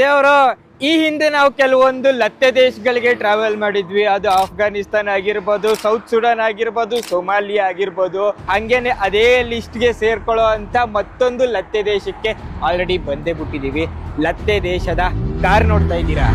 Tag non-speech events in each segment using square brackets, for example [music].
ದೇವರು, ಈ ಹಿಂದೆ ನಾವು ಕೆಲವೊಂದು ಲತ್ತೆ ದೇಶಗಳಿಗೆ ಟ್ರಾವೆಲ್ ಮಾಡಿದ್ವಿ. ಅದು ಆಫ್ಘಾನಿಸ್ತಾನ್ ಆಗಿರ್ಬೋದು, ಸೌತ್ ಸುಡಾನ್ ಆಗಿರ್ಬೋದು ಸೊಮಾಲಿಯಾ ಆಗಿರ್ಬೋದು. ಹಂಗೇನೆ ಅದೇ ಲಿಸ್ಟ್ಗೆ ಸೇರ್ಕೊಳ್ಳೋ ಅಂತ ಮತ್ತೊಂದು ಲತ್ತೆ ದೇಶಕ್ಕೆ ಆಲ್ರೆಡಿ ಬಂದೇ ಬಿಟ್ಟಿದೀವಿ ಲತ್ತೆ ದೇಶದ ಕಾರ್ ನೋಡ್ತಾ ಇದ್ದೀರಾ?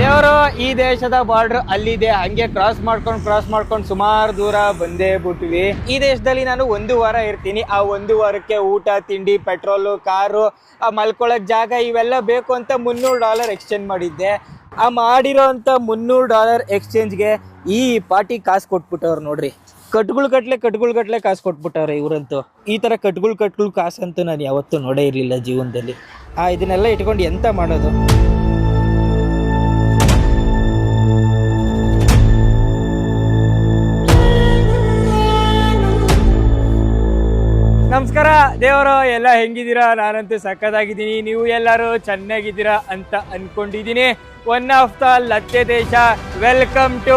ದೇವರು ಈ ದೇಶದ ಬಾರ್ಡರ್ ಅಲ್ಲಿದೆ. ಹಂಗೆ ಕ್ರಾಸ್ ಮಾಡ್ಕೊಂಡು ಕ್ರಾಸ್ ಮಾಡ್ಕೊಂಡು ಸುಮಾರು ದೂರ ಬಂದೇ ಬಿಟ್ವಿ. ಈ ದೇಶದಲ್ಲಿ ನಾನು ಒಂದು ವಾರ ಇರ್ತೀನಿ. ಆ ಒಂದು ವಾರಕ್ಕೆ ಊಟ, ತಿಂಡಿ ಪೆಟ್ರೋಲು ಕಾರು, ಆ ಮಲ್ಕೊಳಕ್ ಜಾಗ ಇವೆಲ್ಲ ಬೇಕು ಅಂತ ಮುನ್ನೂರು ಡಾಲರ್ ಎಕ್ಸ್ಚೇಂಜ್ ಮಾಡಿದ್ದೆ. ಆ ಮಾಡಿರೋ ಅಂತ ಮುನ್ನೂರು ಡಾಲರ್ ಎಕ್ಸ್ಚೇಂಜ್ಗೆ ಈ ಪಾರ್ಟಿ ಕಾಸು ಕೊಟ್ಬಿಟ್ಟವ್ರು ನೋಡ್ರಿ. ಕಟ್ಗಳು ಕಟ್ಲೆ ಕಟ್ಗಳು ಕಟ್ಲೆ ಕಾಸು ಕೊಟ್ಬಿಟ್ಟವ್ರೆ ಇವರಂತೂ. ಈ ಥರ ಕಟ್ಗಳು ಕಟ್ಗಳು ಕಾಸು ಅಂತೂ ನಾನು ಯಾವತ್ತೂ ನೋಡೇ ಇರಲಿಲ್ಲ ಜೀವನದಲ್ಲಿ. ಆ, ಇದನ್ನೆಲ್ಲ ಇಟ್ಕೊಂಡು ಎಂತ ಮಾಡೋದು? ನಮಸ್ಕಾರ. ದೇವರು, ಎಲ್ಲ ಹೆಂಗಿದ್ದೀರಾ? ನಾನಂತೂ ಸಕ್ಕತ್ತಾಗಿದ್ದೀನಿ ನೀವು ಎಲ್ಲರೂ ಚೆನ್ನಾಗಿದ್ದೀರಾ ಅಂತ ಅನ್ಕೊಂಡಿದ್ದೀನಿ. ಒನ್ ಆಫ್ ದ ಲತ್ತೆ ದೇಶ ವೆಲ್ಕಮ್ ಟು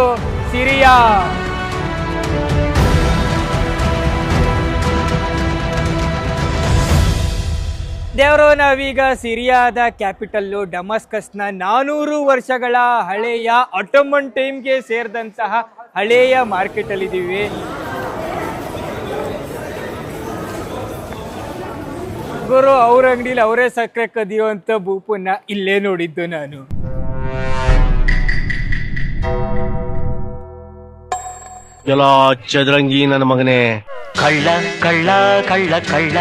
ಸಿರಿಯಾ ದೇವರು, ನಾವೀಗ ಸಿರಿಯಾದ ಕ್ಯಾಪಿಟಲ್ಲು ಡಮಸ್ಕಸ್ನ ನಾನೂರು ವರ್ಷಗಳ ಹಳೆಯ ಆಟೋಮನ್ ಟೈಮ್ಗೆ ಸೇರಿದಂತಹ ಹಳೆಯ ಮಾರ್ಕೆಟಲ್ಲಿದ್ದೀವಿ ಗುರು ಅವ್ರ ಅಂಗಡಿಲಿ ಅವರೇ ಸಕ್ಕರೆ ಕದಿಯೋ ಅಂತ ಬೂಪನ್ನ ಇಲ್ಲೇ ನೋಡಿದ್ದು ನಾನು. ಎಲ್ಲ ಚದುರಂಗಿ ನನ್ನ ಮಗನೇ. ಕಳ್ಳ ಕಳ್ಳ ಕಳ್ಳ ಕಳ್ಳ.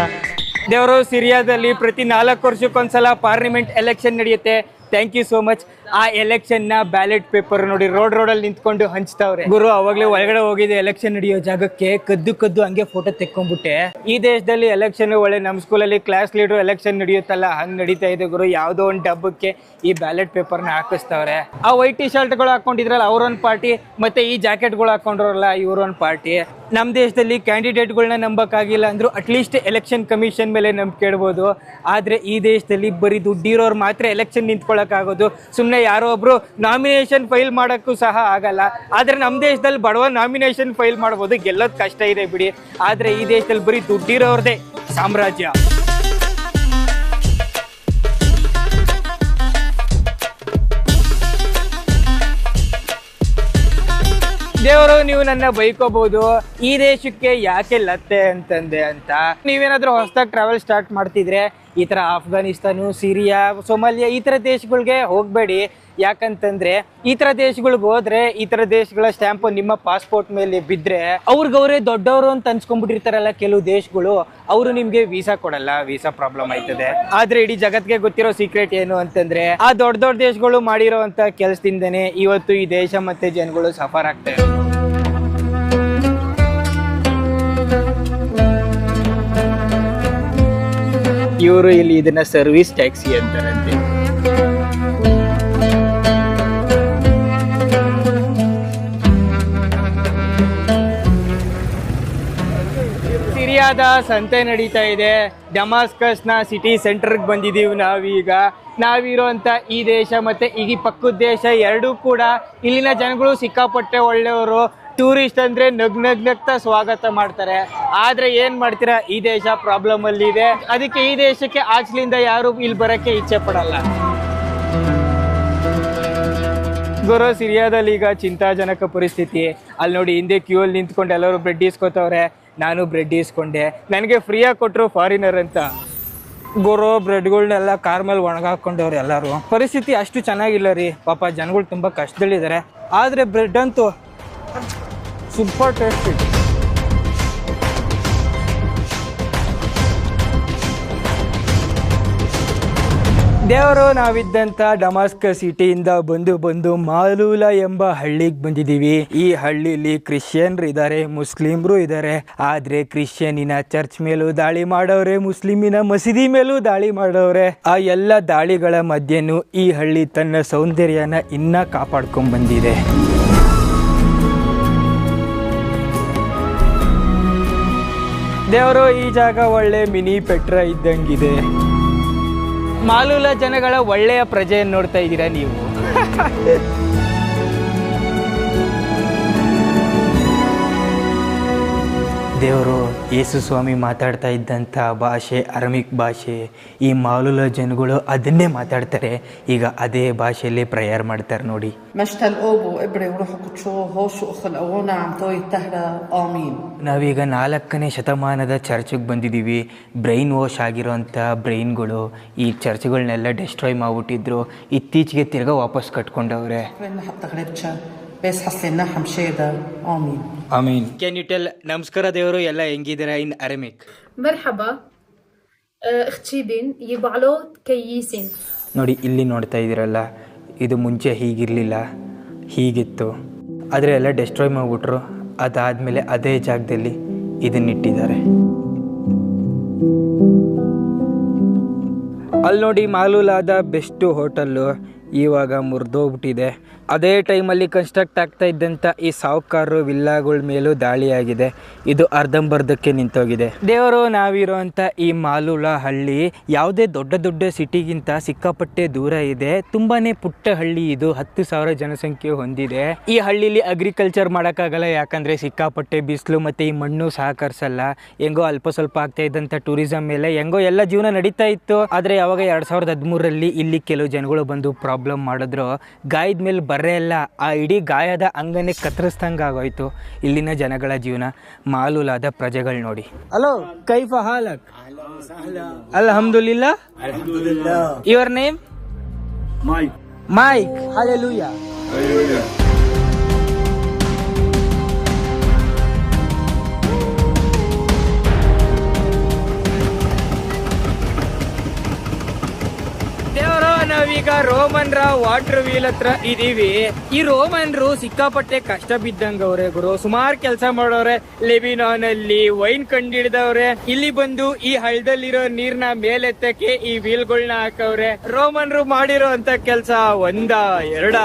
ದೇವರು ಸಿರಿಯಾದಲ್ಲಿ ಪ್ರತಿ ನಾಲ್ಕು ವರ್ಷಕ್ಕೊಂದ್ಸಲ ಪಾರ್ಲಿಮೆಂಟ್ ಎಲೆಕ್ಷನ್ ನಡೆಯುತ್ತೆ. ಥ್ಯಾಂಕ್ ಯು ಸೋ ಮಚ್ ಆ ಎಲೆಕ್ಷನ್ನ ಬ್ಯಾಲೆಟ್ ಪೇಪರ್ ನೋಡಿ ರೋಡ್ ರೋಡ್ ಅಲ್ಲಿ ನಿಂತ್ಕೊಂಡು ಹಂಚ್ತಾವ್ರೆ. ಗುರು, ಅವಾಗ್ಲೇ ಒಳಗಡೆ ಹೋಗಿದ್ದೆ ಎಲೆಕ್ಷನ್ ನಡೆಯೋ ಜಾಗಕ್ಕೆ, ಕದ್ದು ಕದ್ದು ಹಂಗೆ ಫೋಟೋ ತೆಕ್ಕೊಂಡ್ಬಿಟ್ಟೆ. ಈ ದೇಶದಲ್ಲಿ ಎಲೆಕ್ಷನ್ ಒಳ್ಳೆ ನಮ್ಮ ಸ್ಕೂಲಲ್ಲಿ ಕ್ಲಾಸ್ ಲೀಡರ್ ಎಲೆಕ್ಷನ್ ನಡೆಯುತ್ತಲ್ಲ, ಹಂಗ್ ನಡೀತಾ ಇದೆ ಗುರು, ಯಾವ್ದೋ ಒಂದು ಡಬ್ಬಕ್ಕೆ ಈ ಬ್ಯಾಲೆಟ್ ಪೇಪರ್ನ ಹಾಕಿಸ್ತಾವ್ರೆ. ಆ ವೈಟ್ ಟಿ ಶರ್ಟ್ಗಳು ಹಾಕೊಂಡಿದ್ರಲ್ಲ, ಅವ್ರೊಂದ್ ಪಾರ್ಟಿ ಮತ್ತೆ ಈ ಜಾಕೆಟ್ಗಳು ಹಾಕೊಂಡ್ರಲ್ಲ ಇವ್ರೊಂದ್ ಪಾರ್ಟಿ ನಮ್ಮ ದೇಶದಲ್ಲಿ ಕ್ಯಾಂಡಿಡೇಟ್ಗಳನ್ನ ನಂಬಕ್ಕಾಗಿಲ್ಲ ಅಂದ್ರು ಅಟ್ಲೀಸ್ಟ್ ಎಲೆಕ್ಷನ್ ಕಮಿಷನ್ ಮೇಲೆ ನಂಬಿಕೆ ಕೇಳ್ಬೋದು ಆದ್ರೆ ಈ ದೇಶದಲ್ಲಿ ಬರೀ ದುಡ್ಡಿರೋರು ಮಾತ್ರ ಎಲೆಕ್ಷನ್ ನಿಂತ್ಕೊಳ್ಳೋಕ್ಕಾಗೋದು ಸುಮ್ಮನೆ ಯಾರೋ ಒಬ್ರು ನಾಮಿನೇಷನ್ ಫೈಲ್ ಮಾಡೋಕ್ಕೂ ಸಹ ಆಗಲ್ಲ. ಆದರೆ ನಮ್ಮ ದೇಶದಲ್ಲಿ ಬಡವ ನಾಮಿನೇಷನ್ ಫೈಲ್ ಮಾಡ್ಬೋದು. ಗೆಲ್ಲೋದು ಕಷ್ಟ ಇದೆ ಬಿಡಿ. ಆದರೆ ಈ ದೇಶದಲ್ಲಿ ಬರೀ ದುಡ್ಡಿರೋರ್ದೇ ಸಾಮ್ರಾಜ್ಯ. ದೇವರು, ನೀವು ನನ್ನ ಬೈಕೋಬಹುದು ಈ ದೇಶಕ್ಕೆ ಯಾಕೆ ಲತ್ತೆ ಅಂತಂದೆ ಅಂತ. ನೀವೇನಾದ್ರೂ ಹೊಸದಾಗಿ ಟ್ರಾವೆಲ್ ಸ್ಟಾರ್ಟ್ ಮಾಡ್ತಿದ್ರೆ ಈ ಥರ ಆಫ್ಘಾನಿಸ್ತಾನು, ಸಿರಿಯಾ, ಸೊಮಾಲಿಯಾ ಈ ತರ ದೇಶಗಳಿಗೆ ಹೋಗಬೇಡಿ. ಯಾಕಂತಂದ್ರೆ ಈ ತರ ದೇಶಗಳಿಗೆ ಹೋದ್ರೆ ಈ ತರ ದೇಶಗಳ ಸ್ಟ್ಯಾಂಪು ನಿಮ್ಮ ಪಾಸ್ಪೋರ್ಟ್ ಮೇಲೆ ಬಿದ್ರೆ ಅವ್ರಿಗವರೇ ದೊಡ್ಡವರು ಅಂತ ಅನ್ಸ್ಕೊಂಡ್ಬಿಟ್ಟಿರ್ತಾರಲ್ಲ ಕೆಲವು ದೇಶಗಳು, ಅವರು ನಿಮಗೆ ವೀಸಾ ಕೊಡಲ್ಲ, ವೀಸಾ ಪ್ರಾಬ್ಲಮ್ ಆಯ್ತದೆ. ಆದರೆ ಇಡೀ ಜಗತ್ತಿಗೆ ಗೊತ್ತಿರೋ ಸೀಕ್ರೆಟ್ ಏನು ಅಂತಂದ್ರೆ ಆ ದೊಡ್ಡ ದೊಡ್ಡ ದೇಶಗಳು ಮಾಡಿರೋ ಅಂತ ಕೆಲಸದಿಂದನೇ ಇವತ್ತು ಈ ದೇಶ ಮತ್ತೆ ಜನಗಳು ಸಫರ್ ಆಗ್ತಾರೆ ಇವರು ಇಲ್ಲಿ ಇದನ್ನ ಸರ್ವಿಸ್ ಟ್ಯಾಕ್ಸಿ ಅಂತಾರಂತೆ. ಸಿರಿಯಾದ ಸಂತೆ ನಡೀತಾ ಇದೆ. ಡಮಾಸ್ಕಸ್ನ ಸಿಟಿ ಸೆಂಟರ್ಗೆ ಬಂದಿದೀವಿ ನಾವೀಗ. ನಾವಿರೋಂತ ಈ ದೇಶ ಮತ್ತೆ ಈ ಪಕ್ಕದ ದೇಶ ಎರಡೂ ಕೂಡ ಇಲ್ಲಿನ ಜನಗಳು ಸಿಕ್ಕಾಪಟ್ಟೆ ಒಳ್ಳೆಯವರು. ಟೂರಿಸ್ಟ್ ಅಂದ್ರೆ ನಗ್ ನಗ್ ನಗ್ತಾ ಸ್ವಾಗತ ಮಾಡ್ತಾರೆ. ಆದರೆ ಏನು ಮಾಡ್ತೀರಾ? ಈ ದೇಶ ಪ್ರಾಬ್ಲಮ್ ಅಲ್ಲಿ ಇದೆ. ಅದಕ್ಕೆ ಈ ದೇಶಕ್ಕೆ ಆಚಲಿಂದ ಯಾರು ಇಲ್ಲಿ ಬರಕ್ಕೆ ಇಚ್ಛೆ ಪಡಲ್ಲ. ಗುರು ಸಿರಿಯಾದಲ್ಲಿ ಈಗ ಚಿಂತಾಜನಕ ಪರಿಸ್ಥಿತಿ. ಅಲ್ಲಿ ನೋಡಿ ಹಿಂದೆ ಕ್ಯೂ ಅಲ್ಲಿ ನಿಂತ್ಕೊಂಡು ಎಲ್ಲರೂ ಬ್ರೆಡ್ ಇಸ್ಕೊತವ್ರೆ ನಾನು ಬ್ರೆಡ್ ಇಸ್ಕೊಂಡೆ ನನಗೆ ಫ್ರೀಯಾಗಿ ಕೊಟ್ಟರು ಫಾರಿನರ್ ಅಂತ. ಗುರು ಬ್ರೆಡ್ಗಳನ್ನೆಲ್ಲ ಕಾರ್ ಮೇಲೆ ಒಣಗಾಕೊಂಡವ್ರು ಎಲ್ಲರೂ. ಪರಿಸ್ಥಿತಿ ಅಷ್ಟು ಚೆನ್ನಾಗಿಲ್ಲ ರೀ. ಪಾಪ ಜನಗಳು ತುಂಬ ಕಷ್ಟದಲ್ಲಿದ್ದಾರೆ ಆದರೆ ಬ್ರೆಡ್ ಅಂತೂ ಸೂಪರ್ ಟೇಸ್ಟ್ ದೇವರು ನಾವಿದ್ದಂತ ಡಮಾಸ್ಕ ಸಿಟಿಯಿಂದ ಬಂದು ಬಂದು ಮಾಲೂಲ ಎಂಬ ಹಳ್ಳಿಗೆ ಬಂದಿದ್ದೀವಿ. ಈ ಹಳ್ಳಿಲಿ ಕ್ರಿಶ್ಚಿಯನ್ರು ಇದ್ದಾರೆ ಮುಸ್ಲಿಮ್ರು ಇದ್ದಾರೆ ಆದ್ರೆ ಕ್ರಿಶ್ಚಿಯನಿನ ಚರ್ಚ್ ಮೇಲೂ ದಾಳಿ ಮಾಡವ್ರೆ ಮುಸ್ಲಿಮಿನ ಮಸೀದಿ ಮೇಲೂ ದಾಳಿ ಮಾಡೋರೆ. ಆ ಎಲ್ಲ ದಾಳಿಗಳ ಮಧ್ಯೆನೂ ಈ ಹಳ್ಳಿ ತನ್ನ ಸೌಂದರ್ಯನ ಇನ್ನ ಕಾಪಾಡ್ಕೊಂಡ್ ಬಂದಿದೆ ದೇವರು ಈ ಜಾಗ ಒಳ್ಳೆ ಮಿನಿ ಪೆಟ್ರ ಇದ್ದಂಗಿದೆ. ಮಾಲೂಲ ಜನಗಳ ಒಳ್ಳೆಯ ಪ್ರಜೆಯನ್ನು ನೋಡ್ತಾ ಇದ್ದೀರಾ ನೀವು? [laughs] ದೇವರು ಯೇಸು ಸ್ವಾಮಿ ಮಾತಾಡ್ತಾ ಇದ್ದಂಥ ಭಾಷೆ ಅರಮಿಕ್ ಭಾಷೆ ಈ ಮಾಲುಲ ಜನಗಳು ಅದನ್ನೇ ಮಾತಾಡ್ತಾರೆ. ಈಗ ಅದೇ ಭಾಷೆಯಲ್ಲಿ ಪ್ರೇಯರ್ ಮಾಡ್ತಾರೆ ನೋಡಿ. ನಾವೀಗ ನಾಲ್ಕನೇ ಶತಮಾನದ ಚರ್ಚ್ಗೆ ಬಂದಿದ್ದೀವಿ. ಬ್ರೈನ್ ವಾಶ್ ಆಗಿರೋಂಥ ಬ್ರೈನ್ಗಳು ಈ ಚರ್ಚ್ಗಳನ್ನೆಲ್ಲ ಡೆಸ್ಟ್ರಾಯ್ ಮಾಡಿಬಿಟ್ಟಿದ್ರು. ಇತ್ತೀಚೆಗೆ ತಿರ್ಗಾ ವಾಪಸ್ ಕಟ್ಕೊಂಡವ್ರೆ. ಟೆಲ್ ನಮಸ್ಕಾರ ದೇವರು ಎಲ್ಲ ಹೆಂಗಿದ್ದೀರಾ ಇನ್ ಅರೆಮಿಕ್ ಮರ್ಹಬಾ ನೋಡಿ ಇಲ್ಲಿ ನೋಡ್ತಾ ಇದ್ದೀರಲ್ಲ ಇದು ಮುಂಚೆ ಹೀಗಿರಲಿಲ್ಲ ಹೀಗಿತ್ತು. ಆದರೆ ಎಲ್ಲ ಡೆಸ್ಟ್ರಾಯ್ ಮಾಡ್ಬಿಟ್ರು ಅದಾದ್ಮೇಲೆ ಅದೇ ಜಾಗದಲ್ಲಿ ಇದನ್ನಿಟ್ಟಿದ್ದಾರೆ. ಅಲ್ಲಿ ನೋಡಿ ಮಾಲೂಲಾದ ಬೆಸ್ಟು ಹೋಟೆಲ್ಲು ಇವಾಗ ಮುರಿದೋಗ್ಬಿಟ್ಟಿದೆ. ಅದೇ ಟೈಮಲ್ಲಿ ಕನ್ಸ್ಟ್ರಕ್ಟ್ ಆಗ್ತಾ ಇದ್ದಂಥ ಈ ಸಾಹುಕಾರರು ವಿಲ್ಲಾಗಳ ಮೇಲೂ ದಾಳಿಯಾಗಿದೆ. ಇದು ಅರ್ಧಂಬರ್ಧಕ್ಕೆ ನಿಂತೋಗಿದೆ. ದೇವರು ನಾವಿರುವಂಥ ಈ ಮಾಲೂಳ ಹಳ್ಳಿ ಯಾವುದೇ ದೊಡ್ಡ ದೊಡ್ಡ ಸಿಟಿಗಿಂತ ಸಿಕ್ಕಾಪಟ್ಟೆ ದೂರ ಇದೆ. ತುಂಬಾನೇ ಪುಟ್ಟ ಹಳ್ಳಿ ಇದು. ಹತ್ತು ಸಾವಿರ ಜನಸಂಖ್ಯೆ ಹೊಂದಿದೆ. ಈ ಹಳ್ಳಿಲಿ ಅಗ್ರಿಕಲ್ಚರ್ ಮಾಡೋಕ್ಕಾಗಲ್ಲ, ಯಾಕಂದ್ರೆ ಸಿಕ್ಕಾಪಟ್ಟೆ ಬಿಸಿಲು ಮತ್ತೆ ಈ ಮಣ್ಣು ಸಹಕರಿಸಲ್ಲ ಹೆಂಗೋ ಅಲ್ಪ ಸ್ವಲ್ಪ ಆಗ್ತಾ ಇದ್ದಂಥ ಟೂರಿಸಂ ಮೇಲೆ ಹೆಂಗೋ ಎಲ್ಲ ಜೀವನ ನಡೀತಾ ಇತ್ತು. ಆದರೆ ಯಾವಾಗ ಎರಡು ಸಾವಿರದ ಹದಿಮೂರರಲ್ಲಿ ಇಲ್ಲಿ ಕೆಲವು ಜನಗಳು ಬಂದು ಪ್ರಾಬ್ಲಮ್ ಮಾಡಿದ್ರು. ಗಾಯದ ಮೇಲೆ ಬರೇ ಇಲ್ಲ ಆ ಇಡೀ ಗಾಯದ ಅಂಗನೇ ಕತ್ತರಿಸ್ದಂಗೆ ಆಗೋಯ್ತು ಇಲ್ಲಿನ ಜನಗಳ ಜೀವನ. ಮಾಲೂಲಾದ ಪ್ರಜೆಗಳು ನೋಡಿ. ಹಲೋ ಕೈಫ ಹಾಲಕ್? ಅಲ್ಹಮ್ದುಲಿಲ್ಲ? Your name Mike Mike hallelujah ನಾವೀಗ ರೋಮನ್ರ ವಾಟರ್ ವೀಲ್ ಹತ್ರ ಇದೀವಿ. ಈ ರೋಮನ್ರು ಸಿಕ್ಕಾಪಟ್ಟೆ ಕಷ್ಟ ಬಿದ್ದಂಗ ಅವ್ರೆ ಗುರು. ಸುಮಾರು ಕೆಲಸ ಮಾಡೋರೆ ಲೆಬಿನಾನ್ ಅಲ್ಲಿ ವೈನ್ ಕಂಡಿಡ್ದವ್ರೆ. ಇಲ್ಲಿ ಬಂದು ಈ ಹಳ್ಳದಲ್ಲಿರೋ ನೀರ್ನ ಮೇಲೆತ್ತಕ್ಕೆ ಈ ವೀಲ್ಗಳನ್ನ ಹಾಕವ್ರೆ. ರೋಮನ್ರು ಮಾಡಿರೋ ಅಂತ ಕೆಲ್ಸ ಒಂದ ಎರಡ?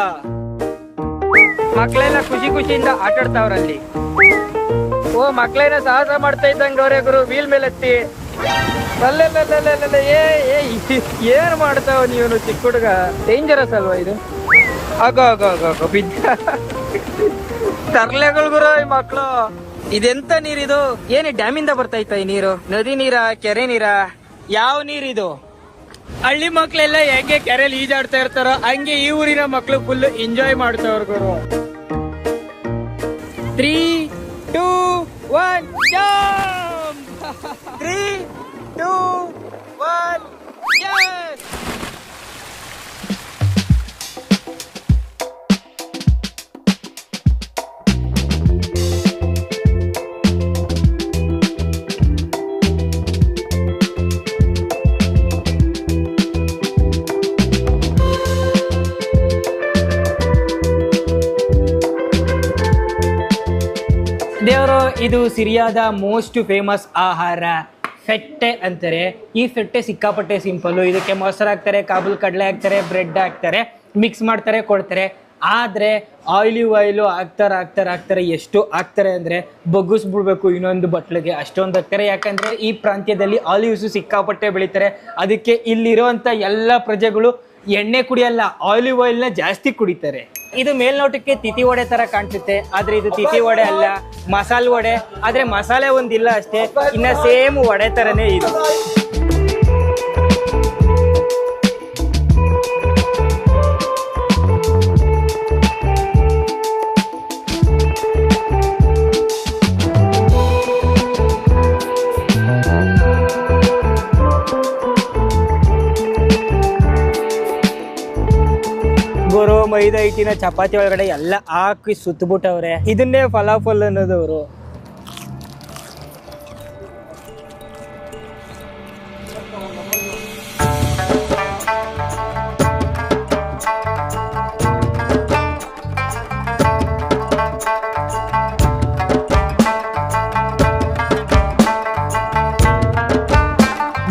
ಮಕ್ಳೆಲ್ಲ ಖುಷಿ ಖುಷಿಯಿಂದ ಆಟಾಡ್ತಾವ್ರಲ್ಲಿ. ಓ ಮಕ್ಳೇನ ಸಾಹಸ ಮಾಡ್ತಾ ಇದ್ದಂಗ ಅವ್ರೆ ಗುರು ವೀಲ್ ಮೇಲೆ ಎತ್ತಿ ಅಲ್ಲಲ್ಲಲ್ಲಲ್ಲಲ್ಲ, ಏ [laughs] ಏನ್ ಮಾಡ್ತಾವ ನೀವನು ಚಿಕ್ಕ ಹುಡುಗ? ಡೇಂಜರಸ್ ಅಲ್ವಾ ಇದು? ಆಗೋ ಆಗೋ ಆಗೋ ಆಗ ಬಿದ್ದ. ತರ್ಲೆಗಳು ಗುರು ಈ ಮಕ್ಳು. ಇದೆಂತ ನೀರಿದು? ಇಂದ ಡ್ಯಾಮಿಂದ ಇತ್ತ ಈ ನೀರು? ನದಿ ನೀರ ಕೆರೆ ನೀರ? ಯಾವ ನೀರಿದು? ಹಳ್ಳಿ ಮಕ್ಳೆಲ್ಲ ಹೆಂಗೆ ಕೆರೆಯಲ್ಲಿ ಈಜಾಡ್ತಾ ಇರ್ತಾರೋ ಹಂಗೆ ಈ ಊರಿನ ಮಕ್ಳು ಫುಲ್ ಎಂಜಾಯ್ ಮಾಡ್ತಾವ್ರ ಗುರು. Three two one three two one ಇದು ಸಿರಿಯಾದ ಮೋಸ್ಟ್ ಫೇಮಸ್ ಆಹಾರ. ಫೆಟ್ಟೆ ಅಂತಾರೆ. ಈ ಫೆಟ್ಟೆ ಸಿಕ್ಕಾಪಟ್ಟೆ ಸಿಂಪಲ್ಲು ಇದಕ್ಕೆ ಮೊಸರು ಹಾಕ್ತಾರೆ, ಕಾಬೂಲ್ ಕಡಲೆ ಹಾಕ್ತಾರೆ ಬ್ರೆಡ್ ಹಾಕ್ತಾರೆ ಮಿಕ್ಸ್ ಮಾಡ್ತಾರೆ, ಕೊಡ್ತಾರೆ. ಆದರೆ ಆಯಿಲಿವ್ ಆಯಿಲು ಹಾಕ್ತಾರೆ ಹಾಕ್ತಾರೆ ಹಾಕ್ತಾರೆ, ಎಷ್ಟು ಹಾಕ್ತಾರೆ ಅಂದರೆ ಬಗ್ಗಿಸ್ಬಿಡ್ಬೇಕು ಇನ್ನೊಂದು ಬಟ್ಲಿಗೆ. ಅಷ್ಟೊಂದು ಹಾಕ್ತಾರೆ. ಯಾಕಂದರೆ ಈ ಪ್ರಾಂತ್ಯದಲ್ಲಿ ಆಲಿವ್ಸು ಸಿಕ್ಕಾಪಟ್ಟೆ ಬೆಳೀತಾರೆ. ಅದಕ್ಕೆ ಇಲ್ಲಿರೋಂಥ ಎಲ್ಲ ಪ್ರಜೆಗಳು ಎಣ್ಣೆ ಕುಡಿಯಲ್ಲ ಆಲಿವ್ ಆಯಿಲ್ನ ಜಾಸ್ತಿ ಕುಡಿತಾರೆ. ಇದು ಮೇಲ್ನೋಟಕ್ಕೆ ತಿಥಿ ವಡೆ ತರ ಕಾಣಿಸುತ್ತೆ. ಆದ್ರೆ ಇದು ತಿಥಿ ವಡೆ ಅಲ್ಲ, ಮಸಾಲೆ ವಡೆ. ಆದ್ರೆ ಮಸಾಲೆ ಒಂದಿಲ್ಲ ಅಷ್ಟೇ, ಇನ್ನ ಸೇಮ್ ವಡೆ ತರನೇ ಇದು. ಮೈದಾ ಹಿಟ್ಟಿನ ಚಪಾತಿ ಒಳಗಡೆ ಎಲ್ಲ ಹಾಕಿ ಸುತ್ತಬಿಟ್ಟವ್ರೆ ಇದನ್ನೇ ಫಲಾಫಲ್ ಅನ್ನೋದವರು.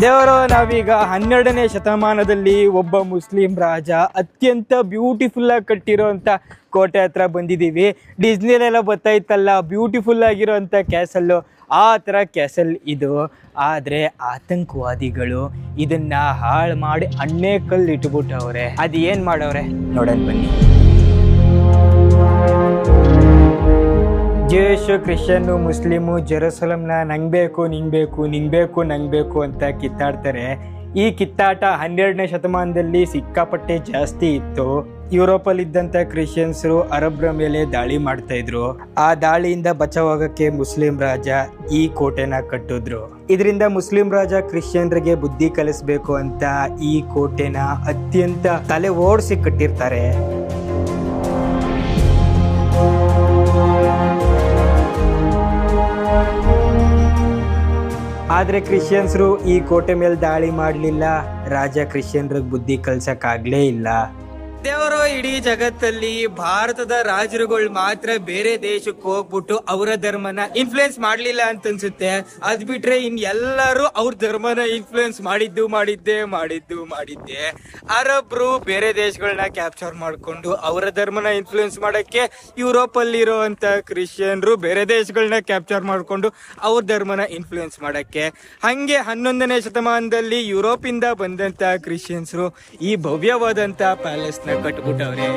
ದೇವರು, ನಾವೀಗ ಹನ್ನೆರಡನೇ ಶತಮಾನದಲ್ಲಿ ಒಬ್ಬ ಮುಸ್ಲಿಂ ರಾಜ, ಅತ್ಯಂತ ಬ್ಯೂಟಿಫುಲ್ ಆಗಿ ಕಟ್ಟಿರೋಂಥ ಕೋಟೆ ಹತ್ರ ಬಂದಿದ್ದೀವಿ. ಡಿಸ್ನಿಲೆಲ್ಲ ಬರ್ತಾ ಇತ್ತಲ್ಲ ಬ್ಯೂಟಿಫುಲ್ ಆಗಿರೋಂಥ ಕ್ಯಾಸಲ್ಲು ಆ ಥರ ಕ್ಯಾಸಲ್ ಇದು. ಆದರೆ ಆತಂಕವಾದಿಗಳು ಇದನ್ನ ಹಾಳು ಮಾಡಿ ಅಣ್ಣೇ ಕಲ್ಲು ಇಟ್ಬಿಟ್ಟವ್ರೆ ಅದು ಏನು ಮಾಡವ್ರೆ? ನೋಡೋಣ ಬನ್ನಿ. ಜೇಷು ಕ್ರಿಶ್ಚಿಯನ್ನು ಮುಸ್ಲಿಮು ಜೆರೂಸಲಂನ ನಂಗೆ ಬೇಕು, ನಿಂಗೆ ಬೇಕು ನಿಂಗೆ ಬೇಕು, ನಂಗೆ ಬೇಕು ಅಂತ ಕಿತ್ತಾಡ್ತಾರೆ. ಈ ಕಿತ್ತಾಟ ಹನ್ನೆರಡನೇ ಶತಮಾನದಲ್ಲಿ ಸಿಕ್ಕಾಪಟ್ಟೆ ಜಾಸ್ತಿ ಇತ್ತು. ಯುರೋಪಲ್ಲಿ ಇದ್ದಂತ ಕ್ರಿಶ್ಚಿಯನ್ಸರು ಅರಬ್ರ ಮೇಲೆ ದಾಳಿ ಮಾಡ್ತಾ ಇದ್ರು. ಆ ದಾಳಿಯಿಂದ ಬಚಾವಾಗಕ್ಕೆ ಮುಸ್ಲಿಂ ರಾಜ ಈ ಕೋಟೆನ ಕಟ್ಟಿದ್ರು. ಇದರಿಂದ ಮುಸ್ಲಿಂ ರಾಜ ಕ್ರಿಶ್ಚಿಯನ್ರಿಗೆ ಬುದ್ಧಿ ಕಲಿಸ್ಬೇಕು ಅಂತ ಈ ಕೋಟೆನ ಅತ್ಯಂತ ತಲೆ ಓಡಿಸಿ ಕಟ್ಟಿರ್ತಾರೆ. ಆದ್ರೆ ಕ್ರಿಶ್ಚಿಯನ್ಸ್ರು ಈ ಕೋಟೆ ಮೇಲೆ ದಾಳಿ ಮಾಡಲಿಲ್ಲ. ರಾಜ ಕ್ರಿಶ್ಚಿಯನ್ರಿಗೆ ಬುದ್ಧಿ ಕಲ್ಸಕ್ಕಾಗಲೇ ಇಲ್ಲ. ದೇವರು ಇಡೀ ಜಗತ್ತಲ್ಲಿ ಭಾರತದ ರಾಜರುಗಳು ಮಾತ್ರ ಬೇರೆ ದೇಶಕ್ಕೆ ಹೋಗ್ಬಿಟ್ಟು ಅವರ ಧರ್ಮನ ಇನ್ಫ್ಲುಯೆನ್ಸ್ ಮಾಡ್ಲಿಲ್ಲ ಅಂತ ಅನ್ಸುತ್ತೆ. ಅದ್ ಬಿಟ್ರೆ ಇನ್ ಎಲ್ಲರೂ ಅವ್ರ ಧರ್ಮನ ಇನ್ಫ್ಲುಯೆನ್ಸ್ ಮಾಡಿದ್ದು, ಮಾಡಿದ್ದೆ ಮಾಡಿದ್ದು, ಮಾಡಿದ್ದೆ. ಅರಬ್ರು ಬೇರೆ ದೇಶಗಳನ್ನ ಕ್ಯಾಪ್ಚರ್ ಮಾಡ್ಕೊಂಡು ಅವರ ಧರ್ಮನ ಇನ್ಫ್ಲುಯೆನ್ಸ್ ಮಾಡಕ್ಕೆ ಯುರೋಪ್ ಅಲ್ಲಿ ಇರೋಂತ ಕ್ರಿಶ್ಚಿಯನ್ರು ಬೇರೆ ದೇಶಗಳನ್ನ ಕ್ಯಾಪ್ಚರ್ ಮಾಡ್ಕೊಂಡು ಅವ್ರ ಧರ್ಮನ ಇನ್ಫ್ಲುಯೆನ್ಸ್ ಮಾಡಕ್ಕೆ. ಹಂಗೆ ಹನ್ನೊಂದನೇ ಶತಮಾನದಲ್ಲಿ ಯುರೋಪ್ ಇಂದ ಬಂದಂತ ಕ್ರಿಶ್ಚಿಯನ್ಸ್ರು ಈ ಭವ್ಯವಾದಂತ ಪ್ಯಾಲೇಸ್ನ ಕಟ್ಬಿಟ್ಟವ್ರೆ.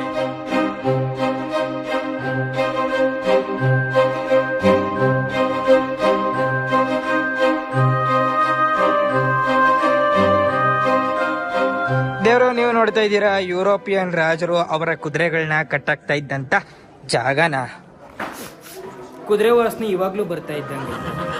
ದೇವರು ನೀವು ನೋಡ್ತಾ ಇದ್ದೀರಾ ಯುರೋಪಿಯನ್ ರಾಜರು ಅವರ ಕುದುರೆಗಳನ್ನ ಕಟ್ಟಾಕ್ತಾ ಇದ್ದಂತ ಜಾಗನ? ಕುದುರೆ ವಾಸನೆ ಇವಾಗ್ಲೂ ಬರ್ತಾ ಇದ್ದಂಗೆ.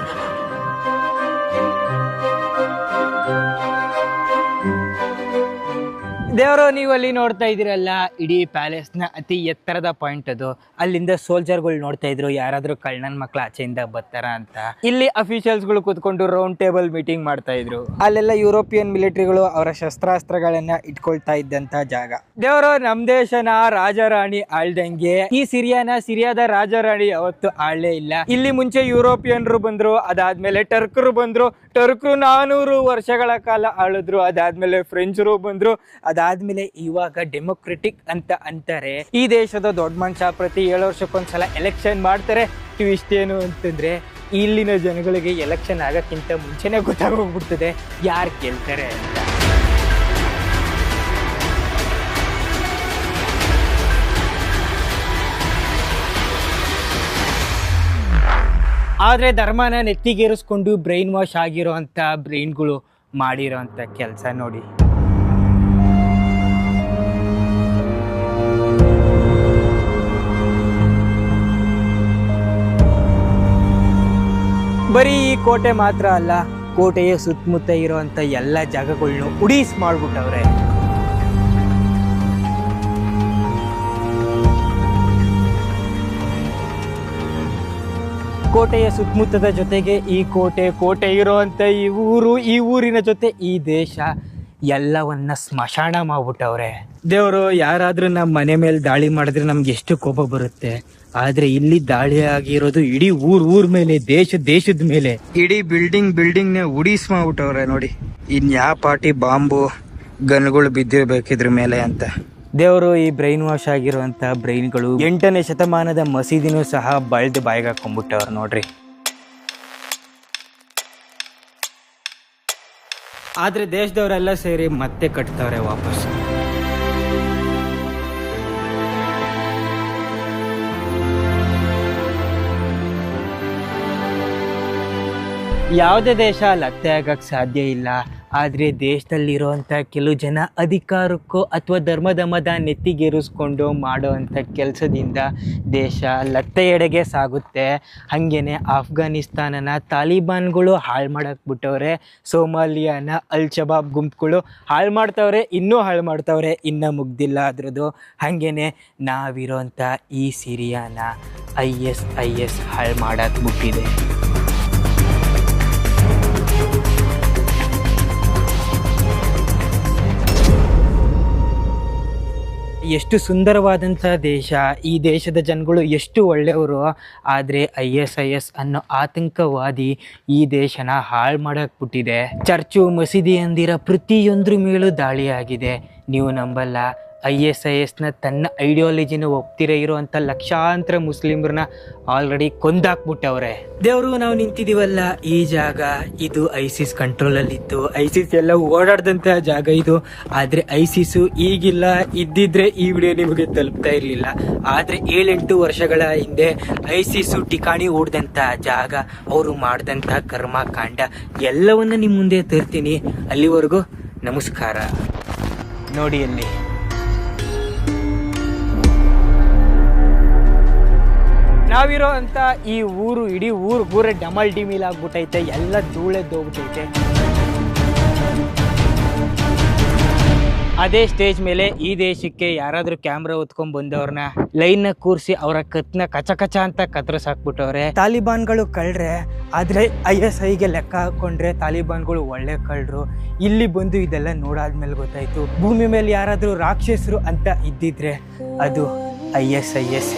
ದೇವರು ನೀವು ಅಲ್ಲಿ ನೋಡ್ತಾ ಇದ್ದೀರಲ್ಲ, ಇಡೀ ಪ್ಯಾಲೇಸ್ನ ಅತಿ ಎತ್ತರದ ಪಾಯಿಂಟ್ ಅದು. ಅಲ್ಲಿಂದ ಸೋಲ್ಜರ್ಗಳು ನೋಡ್ತಾ ಇದ್ರು, ಯಾರಾದ್ರೂ ಕಳ್ಳನ ಮಕ್ಳು ಆಚೆಯಿಂದ ಬರ್ತಾರ ಅಂತ. ಇಲ್ಲಿ ಅಫಿಷಿಯಲ್ಸ್ಗಳು ಕೂತ್ಕೊಂಡು ರೌಂಡ್ ಟೇಬಲ್ ಮೀಟಿಂಗ್ ಮಾಡ್ತಾ ಇದ್ರು. ಅಲ್ಲೆಲ್ಲ ಯುರೋಪಿಯನ್ ಮಿಲಿಟರಿಗಳು ಅವರ ಶಸ್ತ್ರಾಸ್ತ್ರಗಳನ್ನ ಇಟ್ಕೊಳ್ತಾ ಇದ್ದಂತ ಜಾಗ. ದೇವರು, ನಮ್ ದೇಶನ ರಾಜರಾಣಿ ಆಳ್ದಂಗೆ. ಈ ಸಿರಿಯಾನ ಸಿರಿಯಾದ ರಾಜರಾಣಿ ಅವತ್ತು ಆಳ್ಲೇ ಇಲ್ಲ. ಇಲ್ಲಿ ಮುಂಚೆ ಯುರೋಪಿಯನ್ರು ಬಂದ್ರು, ಅದಾದ್ಮೇಲೆ ಟರ್ಕರು ಬಂದ್ರು. ಟರ್ಕರು ನಾನೂರು ವರ್ಷಗಳ ಕಾಲ ಆಳಿದ್ರು, ಅದಾದ್ಮೇಲೆ ಫ್ರೆಂಚರು ಬಂದ್ರು ಅದಾದ್ಮೇಲೆ ಇವಾಗ ಡೆಮೊಕ್ರೆಟಿಕ್ ಅಂತ ಅಂತಾರೆ. ಈ ದೇಶದ ದೊಡ್ಡ ಮನುಷ್ಯ ಪ್ರತಿ ಏಳು ವರ್ಷಕ್ಕೊಂದ್ಸಲ ಎಲೆಕ್ಷನ್ ಮಾಡ್ತಾರೆ. ಇಷ್ಟ ಏನು ಅಂತಂದ್ರೆ ಇಲ್ಲಿನ ಜನಗಳಿಗೆ ಎಲೆಕ್ಷನ್ ಆಗಕ್ಕಿಂತ ಮುಂಚೆನೆ ಗೊತ್ತಾಗೋಗ್ಬಿಡ್ತದೆ. ಯಾರು ಕೇಳ್ತಾರೆ ಅಂತ. ಆದ್ರೆ ಧರ್ಮನ ನೆತ್ತಿಗೇರಿಸ್ಕೊಂಡು ಬ್ರೈನ್ ವಾಶ್ ಆಗಿರೋ ಅಂತ ಬ್ರೈನ್ಗಳು ಮಾಡಿರೋ ಅಂತ ಕೆಲಸ ನೋಡಿ. ಬರೀ ಈ ಕೋಟೆ ಮಾತ್ರ ಅಲ್ಲ, ಕೋಟೆಯ ಸುತ್ತಮುತ್ತ ಇರುವಂತ ಎಲ್ಲ ಜಾಗಗಳನ್ನು ಉಡೀಸ್ ಮಾಡ್ಬಿಟ್ಟವ್ರೆ. ಕೋಟೆಯ ಸುತ್ತಮುತ್ತದ ಜೊತೆಗೆ ಈ ಕೋಟೆ ಕೋಟೆ ಇರುವಂತ ಈ ಊರು, ಈ ಊರಿನ ಜೊತೆ ಈ ದೇಶ. ಎಲ್ಲವನ್ನ ಸ್ಮಶಾನ ಮಾಡ್ಬಿಟ್ಟವ್ರೆ. ದೇವರು ಯಾರಾದ್ರೂ ನಮ್ಮ ಮನೆ ಮೇಲೆ ದಾಳಿ ಮಾಡಿದ್ರೆ ನಮ್ಗೆ ಎಷ್ಟು ಕೋಪ ಬರುತ್ತೆ. ಆದ್ರೆ ಇಲ್ಲಿ ದಾಳಿ ಆಗಿರೋದು ಇಡೀ ಊರ್ ಊರ್ ಮೇಲೆ ದೇಶ ದೇಶದ ಮೇಲೆ. ಇಡೀ ಬಿಲ್ಡಿಂಗ್ ಬಿಲ್ಡಿಂಗ್ ನೇ ಉಡೀಸ್ ಮಾಡ್ಬಿಟ್ಟವ್ರೆ ನೋಡಿ. ಇನ್ ಯಾವ ಪಾರ್ಟಿ ಬಾಂಬು ಗನ್ಗಳು ಬಿದ್ದಿರ್ಬೇಕಿದ್ರ ಮೇಲೆ ಅಂತ. ದೇವರು ಈ ಬ್ರೈನ್ ವಾಶ್ ಆಗಿರುವಂತ ಬ್ರೈನ್ಗಳು ಎಂಟನೇ ಶತಮಾನದ ಮಸೀದಿನೂ ಸಹ ಬಳ್ದು ಬಾಯಿಗೆ ಹಾಕೊಂಡ್ಬಿಟ್ಟವ್ರು ನೋಡ್ರಿ. ಆದ್ರೆ ದೇಶದವರೆಲ್ಲ ಸೇರಿ ಮತ್ತೆ ಕಟ್ತವ್ರೆ ವಾಪಸ್. ಯಾವುದೇ ದೇಶ ಲತ್ತೆ ಆಗಕ್ಕೆ ಸಾಧ್ಯ ಇಲ್ಲ. ಆದರೆ ದೇಶದಲ್ಲಿರುವಂಥ ಕೆಲವು ಜನ ಅಧಿಕಾರಕ್ಕೋ ಅಥವಾ ಧರ್ಮದ ಮದ ನೆತ್ತಿಗೇರಿಸ್ಕೊಂಡು ಮಾಡೋವಂಥ ಕೆಲಸದಿಂದ ದೇಶ ಲತ್ತೆಯೆಡೆಗೆ ಸಾಗುತ್ತೆ. ಹಾಗೇನೆ ಆಫ್ಘಾನಿಸ್ತಾನನ ತಾಲಿಬಾನ್ಗಳು ಹಾಳು ಮಾಡಕ್ಕೆ ಬಿಟ್ಟವ್ರೆ. ಸೋಮಾಲಿಯಾನ ಅಲ್ ಶಬಾಬ್ ಗುಂಪುಗಳು ಹಾಳು ಮಾಡ್ತವ್ರೆ, ಇನ್ನೂ ಹಾಳು ಮಾಡ್ತವ್ರೆ, ಇನ್ನೂ ಮುಗ್ದಿಲ್ಲ ಅದ್ರದ್ದು. ಹಾಗೇನೆ ನಾವಿರೋಂಥ ಈ ಸಿರಿಯಾನ ಐ ಎಸ್ ಐ ಎಸ್ ಹಾಳು ಮಾಡಕ್ಕೆ ಬಿಟ್ಟಿದೆ. ಎಷ್ಟು ಸುಂದರವಾದಂಥ ದೇಶ, ಈ ದೇಶದ ಜನಗಳು ಎಷ್ಟು ಒಳ್ಳೆಯವರು. ಆದರೆ ಐ ಎಸ್ ಐ ಎಸ್ ಅನ್ನೋ ಆತಂಕವಾದಿ ಈ ದೇಶನ ಹಾಳು ಮಾಡಕ್ಕೆ ಬಿಟ್ಟಿದೆ. ಚರ್ಚು ಮಸೀದಿ ಅಂದಿರ ಪ್ರತಿಯೊಂದ್ರ ಮೇಲೂ ದಾಳಿ ಆಗಿದೆ ನೀವು ನಂಬಲ್ಲ ಐ ಎಸ್ ಐ ಎಸ್ನ ತನ್ನ ಐಡಿಯಾಲಜಿನ ಒಪ್ತಿರ ಇರುವಂಥ ಲಕ್ಷಾಂತರ ಮುಸ್ಲಿಮ್ರನ್ನ ಆಲ್ರೆಡಿ ಕೊಂದಾಕ್ಬಿಟ್ಟವ್ರೆ. ದೇವರು, ನಾವು ನಿಂತಿದೀವಲ್ಲ ಈ ಜಾಗ. ಇದು ಐಸಿಸ್ ಕಂಟ್ರೋಲಲ್ಲಿತ್ತು. ಐಸಿಸ್ ಎಲ್ಲ ಓಡಾಡ್ದಂತಹ ಜಾಗ ಇದು. ಆದರೆ ಐಸಿಸು ಈಗಿಲ್ಲ, ಇದ್ದಿದ್ರೆ ಈ ವಿಡಿಯೋ ನಿಮಗೆ ತಲುಪ್ತಾ ಇರಲಿಲ್ಲ. ಆದರೆ ಏಳೆಂಟು ವರ್ಷಗಳ ಹಿಂದೆ ಐಸಿಸು ಠಿಕಾಣಿ ಓಡ್ದಂತಹ ಜಾಗ, ಅವರು ಮಾಡಿದಂಥ ಕರ್ಮಕಾಂಡ, ಎಲ್ಲವನ್ನ ನಿಮ್ಮ ಮುಂದೆ ತರ್ತೀನಿ. ಅಲ್ಲಿವರೆಗೂ ನಮಸ್ಕಾರ. ನೋಡಿ ಅಲ್ಲಿ. ನಾವಿರೋ ಅಂತ ಈ ಊರು, ಇಡೀ ಊರು ಊರೇ ಡಮಲ್ ಡಿಮಿಲ್ ಆಗ್ಬಿಟ್ಟೈತೆ. ಎಲ್ಲ ಧೂಳೆದ್ದೋಗ್ಬಿಟ್ಟೈತೆ ಅದೇ ಸ್ಟೇಜ್ ಮೇಲೆ ಈ ದೇಶಕ್ಕೆ ಯಾರಾದ್ರೂ ಕ್ಯಾಮ್ರಾ ಹೊತ್ಕೊಂಡ್ ಬಂದವ್ರನ್ನ ಲೈನ್ ಕೂರಿಸಿ ಅವರ ಕತ್ನ ಕಚ ಕಚ ಅಂತ ಕತ್ರಸ್ ಹಾಕ್ಬಿಟ್ಟವ್ರೆ ತಾಲಿಬಾನ್ಗಳು ಕಳ್ರೆ, ಆದ್ರೆ ಐ ಎಸ್ ಐಗೆ ಲೆಕ್ಕ ಹಾಕೊಂಡ್ರೆ ತಾಲಿಬಾನ್ಗಳು ಒಳ್ಳೆ ಕಳ್ರು. ಇಲ್ಲಿ ಬಂದು ಇದೆಲ್ಲ ನೋಡಾದ್ಮೇಲೆ ಗೊತ್ತಾಯ್ತು. ಭೂಮಿ ಮೇಲೆ ಯಾರಾದ್ರೂ ರಾಕ್ಷಸರು ಅಂತ ಇದ್ದಿದ್ರೆ ಅದು ಐ ಎಸ್ ಐ ಎಸ್